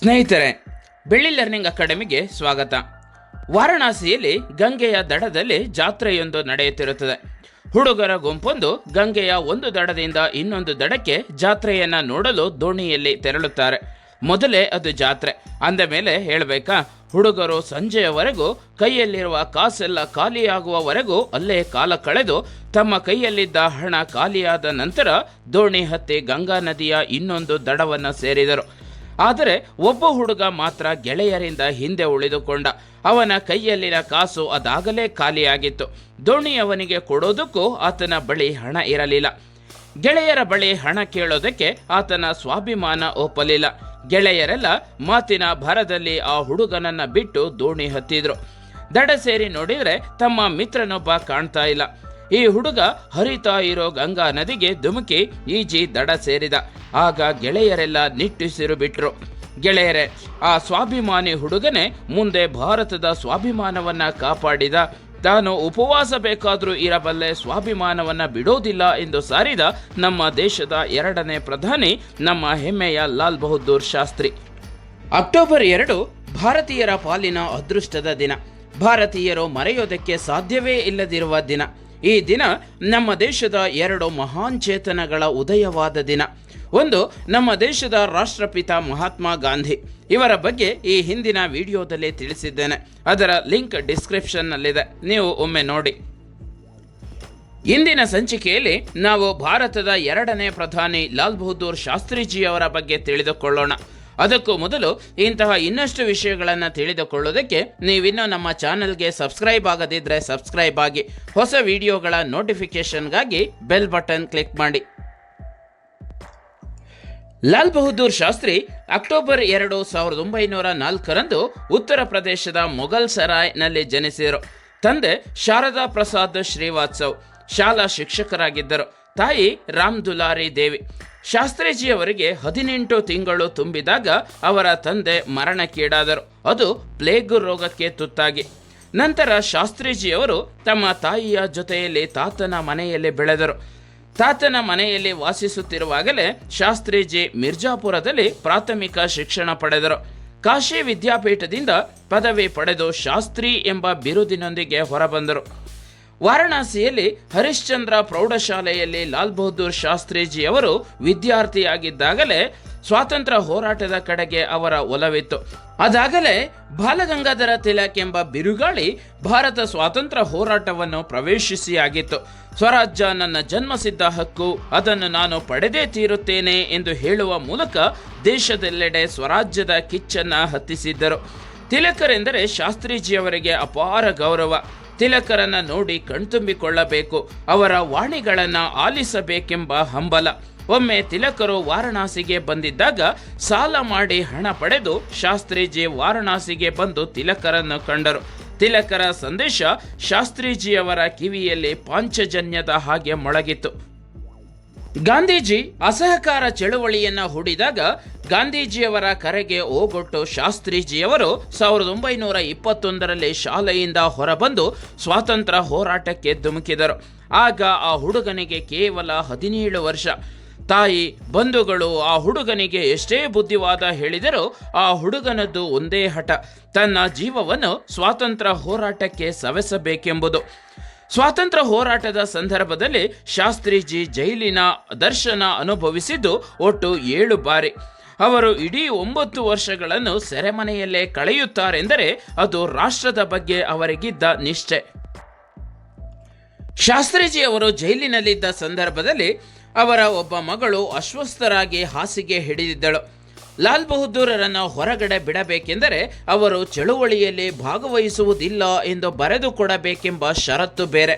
ಸ್ನೇಹಿತರೆ, ಬೆಳ್ಳಿ ಲರ್ನಿಂಗ್ ಅಕಾಡೆಮಿಗೆ ಸ್ವಾಗತ. ವಾರಣಾಸಿಯಲ್ಲಿ ಗಂಗೆಯ ದಡದಲ್ಲಿ ಜಾತ್ರೆಯೊಂದು ನಡೆಯುತ್ತಿರುತ್ತದೆ. ಹುಡುಗರ ಗುಂಪೊಂದು ಗಂಗೆಯ ಒಂದು ದಡದಿಂದ ಇನ್ನೊಂದು ದಡಕ್ಕೆ ಜಾತ್ರೆಯನ್ನು ನೋಡಲು ದೋಣಿಯಲ್ಲಿ ತೆರಳುತ್ತಾರೆ. ಮೊದಲೇ ಅದು ಜಾತ್ರೆ. ಅಂದ ಮೇಲೆ ಹೇಳಬೇಕಾ, ಹುಡುಗರು ಸಂಜೆಯವರೆಗೂ ಕೈಯಲ್ಲಿರುವ ಕಾಸೆಲ್ಲ ಖಾಲಿಯಾಗುವವರೆಗೂ ಅಲ್ಲೇ ಕಾಲ ಕಳೆದು ತಮ್ಮ ಕೈಯಲ್ಲಿದ್ದ ಹಣ ಖಾಲಿಯಾದ ನಂತರ ದೋಣಿ ಹತ್ತಿ ಗಂಗಾ ನದಿಯ ಇನ್ನೊಂದು ದಡವನ್ನು ಸೇರಿದರು. ಆದರೆ ಒಬ್ಬ ಹುಡುಗ ಮಾತ್ರ ಗೆಳೆಯರಿಂದ ಹಿಂದೆ ಉಳಿದುಕೊಂಡ. ಅವನ ಕೈಯಲ್ಲಿನ ಕಾಸು ಅದಾಗಲೇ ಖಾಲಿಯಾಗಿತ್ತು. ದೋಣಿ ಅವನಿಗೆ ಕೊಡೋದಕ್ಕೂ ಆತನ ಬಳಿ ಹಣ ಇರಲಿಲ್ಲ. ಗೆಳೆಯರ ಬಳಿ ಹಣ ಕೇಳೋದಕ್ಕೆ ಆತನ ಸ್ವಾಭಿಮಾನ ಒಪ್ಪಲಿಲ್ಲ. ಗೆಳೆಯರೆಲ್ಲ ಮಾತಿನ ಭರದಲ್ಲಿ ಆ ಹುಡುಗನನ್ನ ಬಿಟ್ಟು ದೋಣಿ ಹತ್ತಿದ್ರು. ದಡ ಸೇರಿ ನೋಡಿದರೆ ತಮ್ಮ ಮಿತ್ರನೊಬ್ಬ ಕಾಣ್ತಾ ಇಲ್ಲ. ಈ ಹುಡುಗ ಹರಿತಾ ಇರೋ ಗಂಗಾ ನದಿಗೆ ಧುಮುಕಿ ಈಜಿ ದಡ ಸೇರಿದ. ಆಗ ಗೆಳೆಯರೆಲ್ಲ ನಿಟ್ಟುಸಿರು ಬಿಟ್ರು. ಗೆಳೆಯರೆ, ಆ ಸ್ವಾಭಿಮಾನಿ ಹುಡುಗನೇ ಮುಂದೆ ಭಾರತದ ಸ್ವಾಭಿಮಾನವನ್ನ ಕಾಪಾಡಿದ. ತಾನು ಉಪವಾಸ ಬೇಕಾದರೂ ಇರಬಲ್ಲೆ ಸ್ವಾಭಿಮಾನವನ್ನು ಬಿಡೋದಿಲ್ಲ ಎಂದು ಸಾರಿದ ನಮ್ಮ ದೇಶದ ಎರಡನೇ ಪ್ರಧಾನಿ, ನಮ್ಮ ಹೆಮ್ಮೆಯ ಲಾಲ್ ಬಹದ್ದೂರ್ ಶಾಸ್ತ್ರಿ. ಅಕ್ಟೋಬರ್ ಎರಡು, ಭಾರತೀಯರ ಪಾಲಿನ ಅದೃಷ್ಟದ ದಿನ. ಭಾರತೀಯರು ಮರೆಯೋದಕ್ಕೆ ಸಾಧ್ಯವೇ ಇಲ್ಲದಿರುವ ದಿನ. ಈ ದಿನ ನಮ್ಮ ದೇಶದ ಎರಡು ಮಹಾನ್ ಚೇತನಗಳ ಉದಯವಾದ ದಿನ. ಒಂದು, ನಮ್ಮ ದೇಶದ ರಾಷ್ಟ್ರಪಿತ ಮಹಾತ್ಮ ಗಾಂಧಿ. ಇವರ ಬಗ್ಗೆ ಈ ಹಿಂದಿನ ವಿಡಿಯೋದಲ್ಲಿ ತಿಳಿಸಿದ್ದೇನೆ. ಅದರ ಲಿಂಕ್ ಡಿಸ್ಕ್ರಿಪ್ಷನ್ನಲ್ಲಿದೆ. ನೀವು ಒಮ್ಮೆ ನೋಡಿ. ಇಂದಿನ ಸಂಚಿಕೆಯಲ್ಲಿ ನಾವು ಭಾರತದ ಎರಡನೇ ಪ್ರಧಾನಿ ಲಾಲ್ ಬಹದ್ದೂರ್ ಶಾಸ್ತ್ರಿಜಿಯವರ ಬಗ್ಗೆ ತಿಳಿದುಕೊಳ್ಳೋಣ. ಅದಕ್ಕೂ ಮೊದಲು ಇಂತಹ ಇನ್ನಷ್ಟು ವಿಷಯಗಳನ್ನು ತಿಳಿದುಕೊಳ್ಳೋದಕ್ಕೆ ನೀವಿನ್ನೂ ನಮ್ಮ ಚಾನೆಲ್ಗೆ ಸಬ್ಸ್ಕ್ರೈಬ್ ಆಗದಿದ್ದರೆ ಸಬ್ಸ್ಕ್ರೈಬ್ ಆಗಿ ಹೊಸ ವಿಡಿಯೋಗಳ ನೋಟಿಫಿಕೇಶನ್ಗಾಗಿ ಬೆಲ್ ಬಟನ್ ಕ್ಲಿಕ್ ಮಾಡಿ. ಲಾಲ್ ಬಹದ್ದೂರ್ ಶಾಸ್ತ್ರಿ ಅಕ್ಟೋಬರ್ ಎರಡು ಸಾವಿರದ ಒಂಬೈನೂರ ನಾಲ್ಕರಂದು ಉತ್ತರ ಪ್ರದೇಶದ ಮೊಘಲ್ ಸರಾಯ್ನಲ್ಲಿ ಜನಿಸಿದರು ತಂದೆ ಶಾರದಾ ಪ್ರಸಾದ್ ಶ್ರೀವಾತ್ಸವ್. ಶಾಲಾ ಶಿಕ್ಷಕರಾಗಿದ್ದರು. ತಾಯಿ ರಾಮ್ ದುಲಾರಿ ದೇವಿ. ಶಾಸ್ತ್ರೀಜಿಯವರಿಗೆ ಹದಿನೆಂಟು ತಿಂಗಳು ತುಂಬಿದಾಗ ಅವರ ತಂದೆ ಮರಣಕ್ಕೀಡಾದರು. ಅದು ಪ್ಲೇಗ್ ರೋಗಕ್ಕೆ ತುತ್ತಾಗಿ. ನಂತರ ಶಾಸ್ತ್ರೀಜಿಯವರು ತಮ್ಮ ತಾಯಿಯ ಜೊತೆಯಲ್ಲಿ ತಾತನ ಮನೆಯಲ್ಲಿ ಬೆಳೆದರು. ತಾತನ ಮನೆಯಲ್ಲಿ ವಾಸಿಸುತ್ತಿರುವಾಗಲೇ ಶಾಸ್ತ್ರೀಜಿ ಮಿರ್ಜಾಪುರದಲ್ಲಿ ಪ್ರಾಥಮಿಕ ಶಿಕ್ಷಣ ಪಡೆದರು. ಕಾಶಿ ವಿದ್ಯಾಪೀಠದಿಂದ ಪದವಿ ಪಡೆದು ಶಾಸ್ತ್ರಿ ಎಂಬ ಬಿರುದಿನೊಂದಿಗೆ ಹೊರಬಂದರು. ವಾರಣಾಸಿಯಲ್ಲಿ ಹರಿಶ್ಚಂದ್ರ ಪ್ರೌಢಶಾಲೆಯಲ್ಲಿ ಲಾಲ್ ಬಹದ್ದೂರ್ ಶಾಸ್ತ್ರೀಜಿಯವರು ವಿದ್ಯಾರ್ಥಿಯಾಗಿದ್ದಾಗಲೇ ಸ್ವಾತಂತ್ರ್ಯ ಹೋರಾಟದ ಕಡೆಗೆ ಅವರ ಒಲವಿತ್ತು. ಅದಾಗಲೇ ಬಾಲಗಂಗಾಧರ ತಿಲಕ್ ಎಂಬ ಬಿರುಗಾಳಿ ಭಾರತ ಸ್ವಾತಂತ್ರ್ಯ ಹೋರಾಟವನ್ನು ಪ್ರವೇಶಿಸಿ ಆಗಿತ್ತು ಸ್ವರಾಜ್ಯ ನನ್ನ ಜನ್ಮಸಿದ್ಧ ಹಕ್ಕು, ಅದನ್ನು ನಾನು ಪಡೆದೇ ತೀರುತ್ತೇನೆ ಎಂದು ಹೇಳುವ ಮೂಲಕ ದೇಶದೆಲ್ಲೆಡೆ ಸ್ವರಾಜ್ಯದ ಕಿಚ್ಚನ್ನ ಹತ್ತಿಸಿದ್ದರು. ತಿಲಕರೆಂದರೆ ಶಾಸ್ತ್ರೀಜಿಯವರಿಗೆ ಅಪಾರ ಗೌರವ. ತಿಲಕರನ್ನ ನೋಡಿ ಕಣ್ತುಂಬಿಕೊಳ್ಳಬೇಕು, ಅವರ ವಾಣಿಗಳನ್ನ ಆಲಿಸಬೇಕೆಂಬ ಹಂಬಲ. ಒಮ್ಮೆ ತಿಲಕರು ವಾರಣಾಸಿಗೆ ಬಂದಿದ್ದಾಗ ಸಾಲ ಮಾಡಿ ಹಣ ಪಡೆದು ಶಾಸ್ತ್ರೀಜಿ ವಾರಣಾಸಿಗೆ ಬಂದು ತಿಲಕರನ್ನು ಕಂಡರು. ತಿಲಕರ ಸಂದೇಶ ಶಾಸ್ತ್ರೀಜಿಯವರ ಕಿವಿಯಲ್ಲಿ ಪಾಂಚಜನ್ಯದ ಹಾಗೆ ಮೊಳಗಿತ್ತು. ಗಾಂಧೀಜಿ ಅಸಹಕಾರ ಚಳುವಳಿಯನ್ನ ಹೂಡಿದಾಗ ಗಾಂಧೀಜಿಯವರ ಕರೆಗೆ ಓಗೊಟ್ಟು ಶಾಸ್ತ್ರೀಜಿಯವರು ಸಾವಿರದ ಒಂಬೈನೂರ ಇಪ್ಪತ್ತೊಂದರಲ್ಲಿ ಶಾಲೆಯಿಂದ ಹೊರಬಂದು ಸ್ವಾತಂತ್ರ್ಯ ಹೋರಾಟಕ್ಕೆ ಧುಮುಕಿದರು. ಆಗ ಆ ಹುಡುಗನಿಗೆ ಕೇವಲ ಹದಿನೇಳು ವರ್ಷ. ತಾಯಿ, ಬಂಧುಗಳು ಆ ಹುಡುಗನಿಗೆ ಎಷ್ಟೇ ಬುದ್ಧಿವಾದ ಹೇಳಿದರೂ ಆ ಹುಡುಗನದ್ದು ಒಂದೇ ಹಠ. ತನ್ನ ಜೀವವನ್ನು ಸ್ವಾತಂತ್ರ್ಯ ಹೋರಾಟಕ್ಕೆ ಸವೆಸಬೇಕೆಂಬುದು. ಸ್ವಾತಂತ್ರ್ಯ ಹೋರಾಟದ ಸಂದರ್ಭದಲ್ಲಿ ಶಾಸ್ತ್ರೀಜಿ ಜೈಲಿನ ದರ್ಶನ ಅನುಭವಿಸಿದ್ದು ಒಟ್ಟು ಏಳು ಬಾರಿ. ಅವರು ಇಡೀ ಒಂಬತ್ತು ವರ್ಷಗಳನ್ನು ಸೆರೆಮನೆಯಲ್ಲೇ ಕಳೆಯುತ್ತಾರೆಂದರೆ ಅದು ರಾಷ್ಟ್ರದ ಬಗ್ಗೆ ಅವರಿಗಿದ್ದ ನಿಷ್ಠೆ ಶಾಸ್ತ್ರೀಜಿ ಅವರು ಜೈಲಿನಲ್ಲಿದ್ದ ಸಂದರ್ಭದಲ್ಲಿ ಅವರ ಒಬ್ಬ ಮಗಳು ಅಸ್ವಸ್ಥರಾಗಿ ಹಾಸಿಗೆ ಹಿಡಿದಿದ್ದಳು. ಲಾಲ್ ಬಹದ್ದೂರರನ್ನು ಹೊರಗಡೆ ಬಿಡಬೇಕೆಂದರೆ ಅವರು ಚಳುವಳಿಯಲ್ಲಿ ಭಾಗವಹಿಸುವುದಿಲ್ಲ ಎಂದು ಬರೆದು ಕೊಡಬೇಕೆಂಬ ಷರತ್ತು ಬೇರೆ.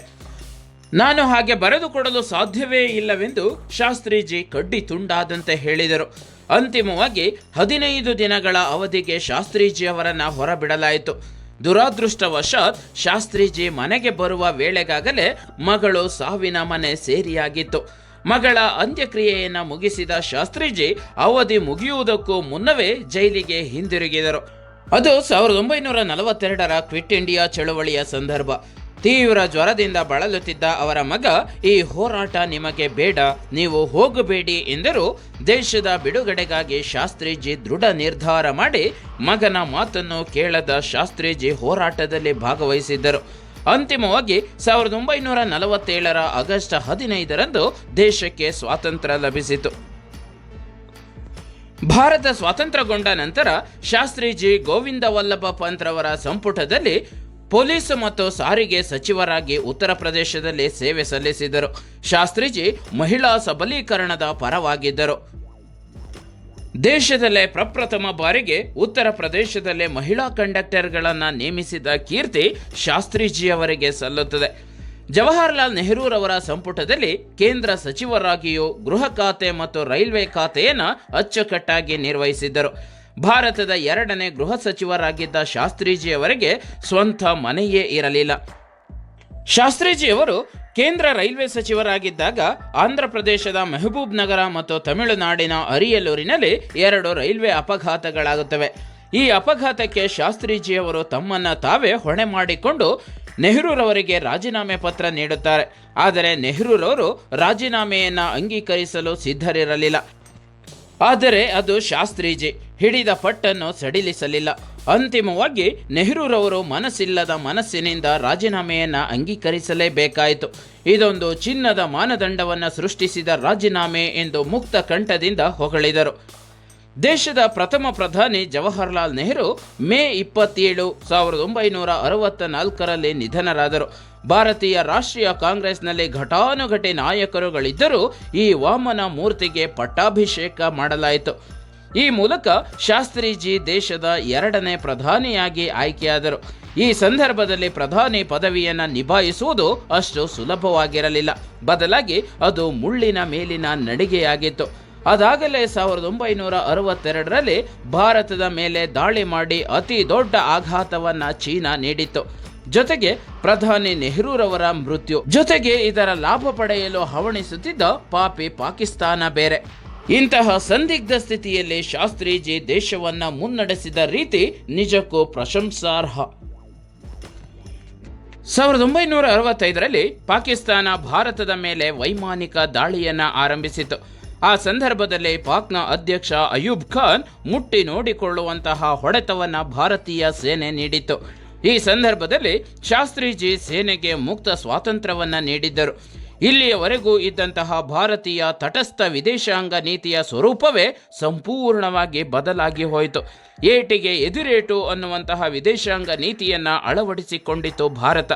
ನಾನು ಹಾಗೆ ಬರೆದುಕೊಡಲು ಸಾಧ್ಯವೇ ಇಲ್ಲವೆಂದು ಶಾಸ್ತ್ರೀಜಿ ಕಡ್ಡಿ ತುಂಡಾದಂತೆ ಹೇಳಿದರು. ಅಂತಿಮವಾಗಿ ಹದಿನೈದು ದಿನಗಳ ಅವಧಿಗೆ ಶಾಸ್ತ್ರೀಜಿಯವರನ್ನು ಹೊರಬಿಡಲಾಯಿತು. ದುರಾದೃಷ್ಟವಶಾತ್ ಶಾಸ್ತ್ರೀಜಿ ಮನೆಗೆ ಬರುವ ವೇಳೆಗಾಗಲೇ ಮಗಳು ಸಾವಿನ ಮನೆ ಸೇರಿಯಾಗಿತ್ತು. ಮಗಳ ಅಂತ್ಯಕ್ರಿಯೆಯನ್ನು ಮುಗಿಸಿದ ಶಾಸ್ತ್ರೀಜಿ ಅವಧಿ ಮುಗಿಯುವುದಕ್ಕೂ ಮುನ್ನವೇ ಜೈಲಿಗೆ ಹಿಂದಿರುಗಿದರು. ಅದು ಸಾವಿರದ ಒಂಬೈನೂರ ನಲವತ್ತೆರಡರ ಕ್ವಿಟ್ ಇಂಡಿಯಾ ಚಳುವಳಿಯ ಸಂದರ್ಭ. ತೀವ್ರ ಜ್ವರದಿಂದ ಬಳಲುತ್ತಿದ್ದ ಅವರ ಮಗ, ಈ ಹೋರಾಟ ನಿಮಗೆ ಬೇಡ, ನೀವು ಹೋಗಬೇಡಿ ಎಂದರೂ. ದೇಶದ ಬಿಡುಗಡೆಗಾಗಿ ಶಾಸ್ತ್ರೀಜಿ ದೃಢ ನಿರ್ಧಾರ ಮಾಡಿ ಮಗನ ಮಾತನ್ನು ಕೇಳದ ಶಾಸ್ತ್ರೀಜಿ ಹೋರಾಟದಲ್ಲಿ ಭಾಗವಹಿಸಿದ್ದರು. ಅಂತಿಮವಾಗಿ ಸಾವಿರದ ಒಂಬೈನೂರ ನಲವತ್ತೇಳರ ಆಗಸ್ಟ್ ಹದಿನೈದರಂದು ದೇಶಕ್ಕೆ ಸ್ವಾತಂತ್ರ್ಯ ಲಭಿಸಿತು. ಭಾರತ ಸ್ವಾತಂತ್ರ್ಯಗೊಂಡ ನಂತರ ಶಾಸ್ತ್ರೀಜಿ ಗೋವಿಂದ ವಲ್ಲಭ ಪಂತ್ರವರ ಸಂಪುಟದಲ್ಲಿ ಪೊಲೀಸ್ ಮತ್ತು ಸಾರಿಗೆ ಸಚಿವರಾಗಿ ಉತ್ತರ ಪ್ರದೇಶದಲ್ಲಿ ಸೇವೆ ಸಲ್ಲಿಸಿದರು. ಶಾಸ್ತ್ರೀಜಿ ಮಹಿಳಾ ಸಬಲೀಕರಣದ ಪರವಾಗಿದ್ದರು. ದೇಶದಲ್ಲೇ ಪ್ರಪ್ರಥಮ ಬಾರಿಗೆ ಉತ್ತರ ಪ್ರದೇಶದಲ್ಲೇ ಮಹಿಳಾ ಕಂಡಕ್ಟರ್ಗಳನ್ನು ನೇಮಿಸಿದ ಕೀರ್ತಿ ಶಾಸ್ತ್ರೀಜಿಯವರಿಗೆ ಸಲ್ಲುತ್ತದೆ. ಜವಾಹರ್ಲಾಲ್ ನೆಹರೂರವರ ಸಂಪುಟದಲ್ಲಿ ಕೇಂದ್ರ ಸಚಿವರಾಗಿಯೂ ಗೃಹ ಖಾತೆ ಮತ್ತು ರೈಲ್ವೆ ಖಾತೆಯನ್ನು ಅಚ್ಚುಕಟ್ಟಾಗಿ ನಿರ್ವಹಿಸಿದ್ದರು. ಭಾರತದ ಎರಡನೇ ಗೃಹ ಸಚಿವರಾಗಿದ್ದ ಶಾಸ್ತ್ರೀಜಿಯವರಿಗೆ ಸ್ವಂತ ಮನೆಯೇ ಇರಲಿಲ್ಲ. ಶಾಸ್ತ್ರೀಜಿಯವರು ಕೇಂದ್ರ ರೈಲ್ವೆ ಸಚಿವರಾಗಿದ್ದಾಗ ಆಂಧ್ರ ಪ್ರದೇಶದ ಮೆಹಬೂಬ್ ನಗರ ಮತ್ತು ತಮಿಳುನಾಡಿನ ಅರಿಯಲೂರಿನಲ್ಲಿ ಎರಡು ರೈಲ್ವೆ ಅಪಘಾತಗಳಾಗುತ್ತವೆ. ಈ ಅಪಘಾತಕ್ಕೆ ಶಾಸ್ತ್ರೀಜಿಯವರು ತಮ್ಮನ್ನ ತಾವೇ ಹೊಣೆ ಮಾಡಿಕೊಂಡು ನೆಹರೂರವರಿಗೆ ರಾಜೀನಾಮೆ ಪತ್ರ ನೀಡುತ್ತಾರೆ. ಆದರೆ ನೆಹರೂರವರು ರಾಜೀನಾಮೆಯನ್ನು ಅಂಗೀಕರಿಸಲು ಸಿದ್ಧರಿರಲಿಲ್ಲ. ಆದರೆ ಅದು ಶಾಸ್ತ್ರೀಜಿ ಹಿಡಿದ ಪಟ್ಟನ್ನು ಸಡಿಲಿಸಲಿಲ್ಲ. ಅಂತಿಮವಾಗಿ ನೆಹರೂರವರು ಮನಸ್ಸಿಲ್ಲದ ಮನಸ್ಸಿನಿಂದ ರಾಜೀನಾಮೆಯನ್ನು ಅಂಗೀಕರಿಸಲೇಬೇಕಾಯಿತು. ಇದೊಂದು ಚಿನ್ನದ ಮಾನದಂಡವನ್ನು ಸೃಷ್ಟಿಸಿದ ರಾಜೀನಾಮೆ ಎಂದು ಮುಕ್ತ ಕಂಠದಿಂದ ಹೊಗಳಿದರು. ದೇಶದ ಪ್ರಥಮ ಪ್ರಧಾನಿ ಜವಾಹರ್ಲಾಲ್ ನೆಹರು ಮೇ ಇಪ್ಪತ್ತೇಳು, ಸಾವಿರದ ಒಂಬೈನೂರ ಅರವತ್ತ ನಾಲ್ಕರಲ್ಲಿ ನಿಧನರಾದರು. ಭಾರತೀಯ ರಾಷ್ಟ್ರೀಯ ಕಾಂಗ್ರೆಸ್ನಲ್ಲಿ ಘಟಾನುಘಟಿ ನಾಯಕರುಗಳಿದ್ದರೂ ಈ ವಾಮನ ಮೂರ್ತಿಗೆ ಪಟ್ಟಾಭಿಷೇಕ ಮಾಡಲಾಯಿತು. ಈ ಮೂಲಕ ಶಾಸ್ತ್ರೀಜಿ ದೇಶದ ಎರಡನೇ ಪ್ರಧಾನಿಯಾಗಿ ಆಯ್ಕೆಯಾದರು. ಈ ಸಂದರ್ಭದಲ್ಲಿ ಪ್ರಧಾನಿ ಪದವಿಯನ್ನು ನಿಭಾಯಿಸುವುದು ಅಷ್ಟು ಸುಲಭವಾಗಿರಲಿಲ್ಲ. ಬದಲಾಗಿ ಅದು ಮುಳ್ಳಿನ ಮೇಲಿನ ನಡಿಗೆಯಾಗಿತ್ತು. ಅದಾಗಲೇ ಸಾವಿರದ ಒಂಬೈನೂರ ಅರವತ್ತೆರಡರಲ್ಲಿ ಭಾರತದ ಮೇಲೆ ದಾಳಿ ಮಾಡಿ ಅತಿ ದೊಡ್ಡ ಆಘಾತವನ್ನ ಚೀನಾ ನೀಡಿತ್ತು. ಜೊತೆಗೆ ಪ್ರಧಾನಿ ನೆಹರೂರವರ ಮೃತ್ಯು. ಜೊತೆಗೆ ಇದರ ಲಾಭ ಪಡೆಯಲು ಹವಣಿಸುತ್ತಿದ್ದ ಪಾಪಿ ಪಾಕಿಸ್ತಾನ ಬೇರೆ. ಇಂತಹ ಸಂದಿಗ್ಧ ಸ್ಥಿತಿಯಲ್ಲಿ ಶಾಸ್ತ್ರೀಜಿ ದೇಶವನ್ನ ಮುನ್ನಡೆಸಿದ ರೀತಿ ನಿಜಕ್ಕೂ ಪ್ರಶಂಸಾರ್ಹ. ಸಾವಿರದ ಒಂಬೈನೂರ ಅರವತ್ತೈದರಲ್ಲಿ ಪಾಕಿಸ್ತಾನ ಭಾರತದ ಮೇಲೆ ವೈಮಾನಿಕ ದಾಳಿಯನ್ನ ಆರಂಭಿಸಿತು ಆ ಸಂದರ್ಭದಲ್ಲಿ ಪಾಕ್ನ ಅಧ್ಯಕ್ಷ ಅಯೂಬ್ ಖಾನ್ ಮುಟ್ಟಿ ನೋಡಿಕೊಳ್ಳುವಂತಹ ಹೊಡೆತವನ್ನ ಭಾರತೀಯ ಸೇನೆ ನೀಡಿತು ಈ ಸಂದರ್ಭದಲ್ಲಿ ಶಾಸ್ತ್ರೀಜಿ ಸೇನೆಗೆ ಮುಕ್ತ ಸ್ವಾತಂತ್ರ್ಯವನ್ನ ನೀಡಿದ್ದರು. ಇಲ್ಲಿಯವರೆಗೂ ಇದ್ದಂತಹ ಭಾರತೀಯ ತಟಸ್ಥ ವಿದೇಶಾಂಗ ನೀತಿಯ ಸ್ವರೂಪವೇ ಸಂಪೂರ್ಣವಾಗಿ ಬದಲಾಗಿ ಹೋಯಿತು. ಏಟಿಗೆ ಎದುರೇಟು ಅನ್ನುವಂತಹ ವಿದೇಶಾಂಗ ನೀತಿಯನ್ನು ಅಳವಡಿಸಿಕೊಂಡಿತು ಭಾರತ.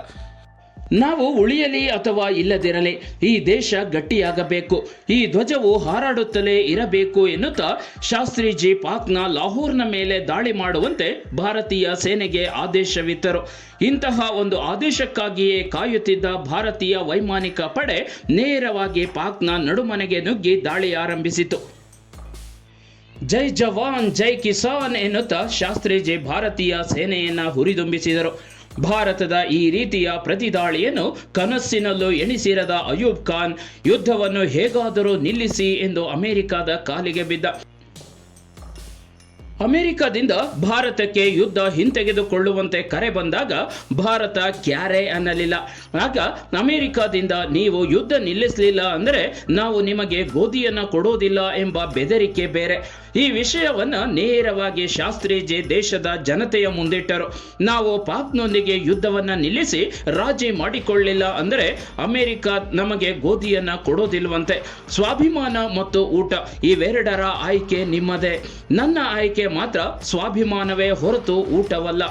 ನಾವು ಉಳಿಯಲಿ ಅಥವಾ ಇಲ್ಲದಿರಲಿ, ಈ ದೇಶ ಗಟ್ಟಿಯಾಗಬೇಕು, ಈ ಧ್ವಜವು ಹಾರಾಡುತ್ತಲೇ ಇರಬೇಕು ಎನ್ನುತ್ತಾ ಶಾಸ್ತ್ರೀಜಿ ಪಾಕ್ನ ಲಾಹೋರ್ನ ಮೇಲೆ ದಾಳಿ ಮಾಡುವಂತೆ ಭಾರತೀಯ ಸೇನೆಗೆ ಆದೇಶವಿತ್ತರು. ಇಂತಹ ಒಂದು ಆದೇಶಕ್ಕಾಗಿಯೇ ಕಾಯುತ್ತಿದ್ದ ಭಾರತೀಯ ವೈಮಾನಿಕ ಪಡೆ ನೇರವಾಗಿ ಪಾಕ್ನ ನಡುಮನೆಗೆ ನುಗ್ಗಿ ದಾಳಿ ಆರಂಭಿಸಿತು ಜೈ ಜವಾನ್, ಜೈ ಕಿಸಾನ್ ಎನ್ನುತ್ತಾ ಶಾಸ್ತ್ರೀಜಿ ಭಾರತೀಯ ಸೇನೆಯನ್ನ ಹುರಿದುಂಬಿಸಿದರು. ಭಾರತದ ಈ ರೀತಿಯ ಪ್ರತಿದಾಳಿಯನ್ನು ಕನಸಿನಲ್ಲೂ ಎಣಿಸಿರದ ಅಯೂಬ್ ಖಾನ್ ಯುದ್ಧವನ್ನು ಹೇಗಾದರೂ ನಿಲ್ಲಿಸಿ ಎಂದು ಅಮೆರಿಕದ ಕಾಲಿಗೆ ಬಿದ್ದ. ಅಮೆರಿಕದಿಂದ ಭಾರತಕ್ಕೆ ಯುದ್ಧ ಹಿಂತೆಗೆದುಕೊಳ್ಳುವಂತೆ ಕರೆ ಬಂದಾಗ ಭಾರತ ಕ್ಯಾರೆ ಅನ್ನಲಿಲ್ಲ. ಆಗ ಅಮೆರಿಕದಿಂದ ನೀವು ಯುದ್ಧ ನಿಲ್ಲಿಸಲಿಲ್ಲ ಅಂದರೆ ನಾವು ನಿಮಗೆ ಗೋಧಿಯನ್ನು ಕೊಡೋದಿಲ್ಲ ಎಂಬ ಬೆದರಿಕೆ ಬೇರೆ. ಈ ವಿಷಯವನ್ನ ನೇರವಾಗಿ ಶಾಸ್ತ್ರೀಜಿ ದೇಶದ ಜನತೆಯ ಮುಂದಿಟ್ಟರು. ನಾವು ಪಾಕ್ನೊಂದಿಗೆ ಯುದ್ಧವನ್ನ ನಿಲ್ಲಿಸಿ ರಾಜಿ ಮಾಡಿಕೊಳ್ಳಿಲ್ಲ ಅಂದರೆ ಅಮೆರಿಕ ನಮಗೆ ಗೋಧಿಯನ್ನು ಕೊಡೋದಿಲ್ವಂತೆ. ಸ್ವಾಭಿಮಾನ ಮತ್ತು ಊಟ ಇವೆರಡರ ಆಯ್ಕೆ ನಿಮ್ಮದೇ. ನನ್ನ ಆಯ್ಕೆ ಮಾತ್ರ ಸ್ವಾಭಿಮಾನವೇ ಹೊರತು ಊಟವಲ್ಲ.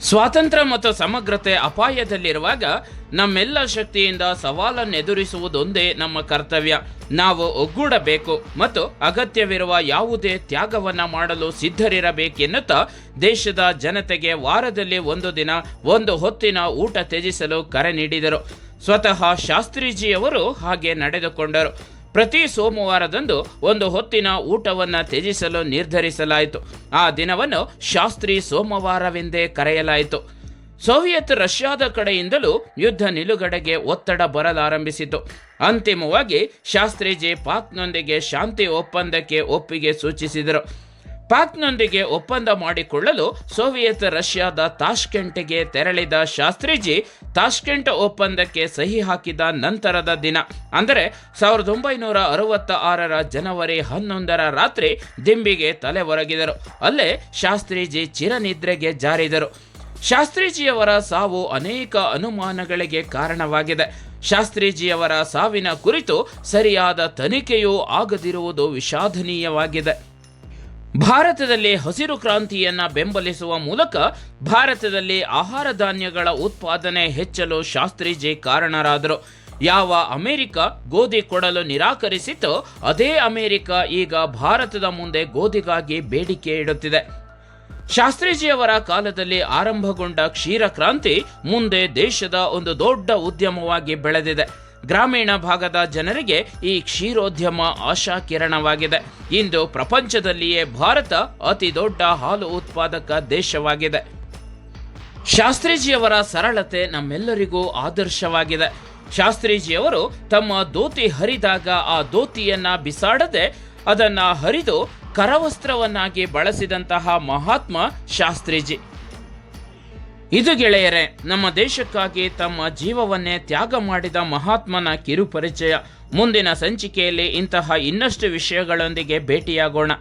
ಸ್ವಾತಂತ್ರ್ಯ ಮತ್ತು ಸಮಗ್ರತೆ ಅಪಾಯದಲ್ಲಿರುವಾಗ ನಮ್ಮೆಲ್ಲ ಶಕ್ತಿಯಿಂದ ಸವಾಲನ್ನು ಎದುರಿಸುವುದೊಂದೇ ನಮ್ಮ ಕರ್ತವ್ಯ. ನಾವು ಒಗ್ಗೂಡಬೇಕು ಮತ್ತು ಅಗತ್ಯವಿರುವ ಯಾವುದೇ ತ್ಯಾಗವನ್ನು ಮಾಡಲು ಸಿದ್ಧರಿರಬೇಕೆನ್ನುತ್ತಾ ದೇಶದ ಜನತೆಗೆ ವಾರದಲ್ಲಿ ಒಂದು ದಿನ, ಒಂದು ಹೊತ್ತಿನ ಊಟ ತ್ಯಜಿಸಲು ಕರೆ ನೀಡಿದರು. ಸ್ವತಃ ಶಾಸ್ತ್ರೀಜಿಯವರು ಹಾಗೆ ನಡೆದುಕೊಂಡರು. ಪ್ರತಿ ಸೋಮವಾರದಂದು ಒಂದು ಹೊತ್ತಿನ ಊಟವನ್ನ ತ್ಯಜಿಸಲು ನಿರ್ಧರಿಸಲಾಯಿತು. ಆ ದಿನವನ್ನು ಶಾಸ್ತ್ರಿ ಸೋಮವಾರವೆಂದೇ ಕರೆಯಲಾಯಿತು. ಸೋವಿಯತ್ ರಷ್ಯಾದ ಕಡೆಯಿಂದಲೂ ಯುದ್ಧ ನಿಲುಗಡೆಗೆ ಒತ್ತಡ ಬರಲಾರಂಭಿಸಿತು. ಅಂತಿಮವಾಗಿ ಶಾಸ್ತ್ರೀಜಿ ಪಾಕ್ನೊಂದಿಗೆ ಶಾಂತಿ ಒಪ್ಪಂದಕ್ಕೆ ಒಪ್ಪಿಗೆ ಸೂಚಿಸಿದರು. ಪಾಕ್ನೊಂದಿಗೆ ಒಪ್ಪಂದ ಮಾಡಿಕೊಳ್ಳಲು ಸೋವಿಯತ್ ರಷ್ಯಾದ ತಾಷ್ಕೆಂಟ್ಗೆ ತೆರಳಿದ ಶಾಸ್ತ್ರಿಜಿ ತಾಷ್ಕೆಂಟ್ ಒಪ್ಪಂದಕ್ಕೆ ಸಹಿ ಹಾಕಿದ ನಂತರದ ದಿನ, ಅಂದರೆ ಸಾವಿರದ ಒಂಬೈನೂರ ಅರವತ್ತ ಆರರ ಜನವರಿ ಹನ್ನೊಂದರ ರಾತ್ರಿ ದಿಂಬಿಗೆ ತಲೆ ಒರಗಿದರು. ಅಲ್ಲೇ ಶಾಸ್ತ್ರಿಜಿ ಚಿರನಿದ್ರೆಗೆ ಜಾರಿದರು. ಶಾಸ್ತ್ರೀಜಿಯವರ ಸಾವು ಅನೇಕ ಅನುಮಾನಗಳಿಗೆ ಕಾರಣವಾಗಿದೆ. ಶಾಸ್ತ್ರೀಜಿಯವರ ಸಾವಿನ ಕುರಿತು ಸರಿಯಾದ ತನಿಖೆಯೂ ಆಗದಿರುವುದು ವಿಷಾದನೀಯವಾಗಿದೆ. ಭಾರತದಲ್ಲಿ ಹಸಿರು ಕ್ರಾಂತಿಯನ್ನ ಬೆಂಬಲಿಸುವ ಮೂಲಕ ಭಾರತದಲ್ಲಿ ಆಹಾರ ಧಾನ್ಯಗಳ ಉತ್ಪಾದನೆ ಹೆಚ್ಚಲು ಶಾಸ್ತ್ರೀಜಿ ಕಾರಣರಾದರು. ಯಾವ ಅಮೆರಿಕ ಗೋಧಿ ಕೊಡಲು ನಿರಾಕರಿಸಿತೋ ಅದೇ ಅಮೆರಿಕ ಈಗ ಭಾರತದ ಮುಂದೆ ಗೋಧಿಗಾಗಿ ಬೇಡಿಕೆ ಇಡುತ್ತಿದೆ. ಶಾಸ್ತ್ರೀಜಿಯವರ ಕಾಲದಲ್ಲಿ ಆರಂಭಗೊಂಡ ಕ್ಷೀರ ಕ್ರಾಂತಿ ಮುಂದೆ ದೇಶದ ಒಂದು ದೊಡ್ಡ ಉದ್ಯಮವಾಗಿ ಬೆಳೆದಿದೆ. ಗ್ರಾಮೀಣ ಭಾಗದ ಜನರಿಗೆ ಈ ಕ್ಷೀರೋದ್ಯಮ ಆಶಾ ಕಿರಣವಾಗಿದೆ. ಇಂದು ಪ್ರಪಂಚದಲ್ಲಿಯೇ ಭಾರತ ಅತಿ ದೊಡ್ಡ ಹಾಲು ಉತ್ಪಾದಕ ದೇಶವಾಗಿದೆ. ಶಾಸ್ತ್ರೀಜಿಯವರ ಸರಳತೆ ನಮ್ಮೆಲ್ಲರಿಗೂ ಆದರ್ಶವಾಗಿದೆ. ಶಾಸ್ತ್ರೀಜಿಯವರು ತಮ್ಮ ದೋತಿ ಹರಿದಾಗ ಆ ದೋತಿಯನ್ನ ಬಿಸಾಡದೆ ಅದನ್ನ ಹರಿದು ಕರವಸ್ತ್ರವನ್ನಾಗಿ ಬಳಸಿದಂತಹ ಮಹಾತ್ಮ ಶಾಸ್ತ್ರೀಜಿ. ಇದು ಗೆಳೆಯರೆ, ನಮ್ಮ ದೇಶಕ್ಕಾಗಿ ತಮ್ಮ ಜೀವವನ್ನೇ ತ್ಯಾಗ ಮಾಡಿದ ಮಹಾತ್ಮನ ಕಿರುಪರಿಚಯ. ಮುಂದಿನ ಸಂಚಿಕೆಯಲ್ಲಿ ಇಂತಹ ಇನ್ನಷ್ಟು ವಿಷಯಗಳೊಂದಿಗೆ ಭೇಟಿಯಾಗೋಣ.